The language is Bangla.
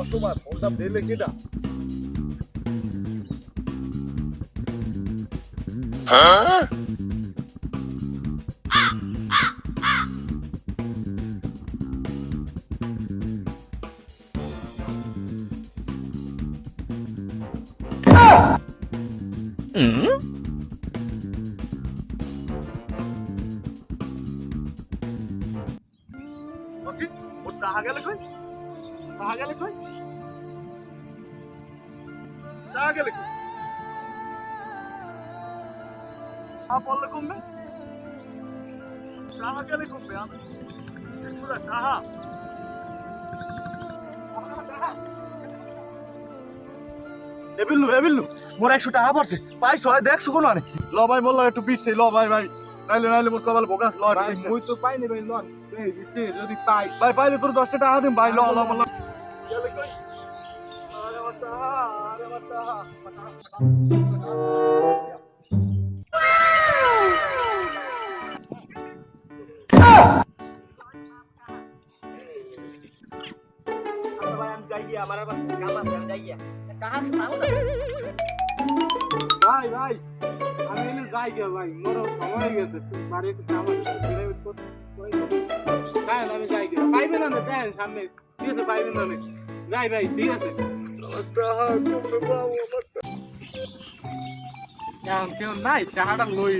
অসময় ফোনটা দিলে বাকি ওর টাহা গেলে কই? টাহা গেলে কই টাহা গেলে কই আ বললে কমবে? টাহা গেলে কমবে? আমি টাহা এবিল্লু এবিল্লু মোর একশো টাকা পড়ছে। পাইছ হয় দেখছ কোনো আনে? ল ভাই বলল একটু পিটছে ল ভাই ভাই। নাইলে নাইলে মোর কপাল বোগাস ল ভাই মুই তো পাইনি ভাই লন। যদি পাই। ভাই পাইলে তোর দশটা টাকা দিম ভাই ল ল গিয়া আমার আবার কাম আমি যাই গিয়া কাহা না ভাই আমি এনে যাই ভাই মোর সময় গেছে বাড়ি একটু আমি যাই পাইবে না দেন সামনে ঠিক আছে পাইবেন না না। যাই ভাই ঠিক আছে। কেমন কেমন? নাই চাহাটা লই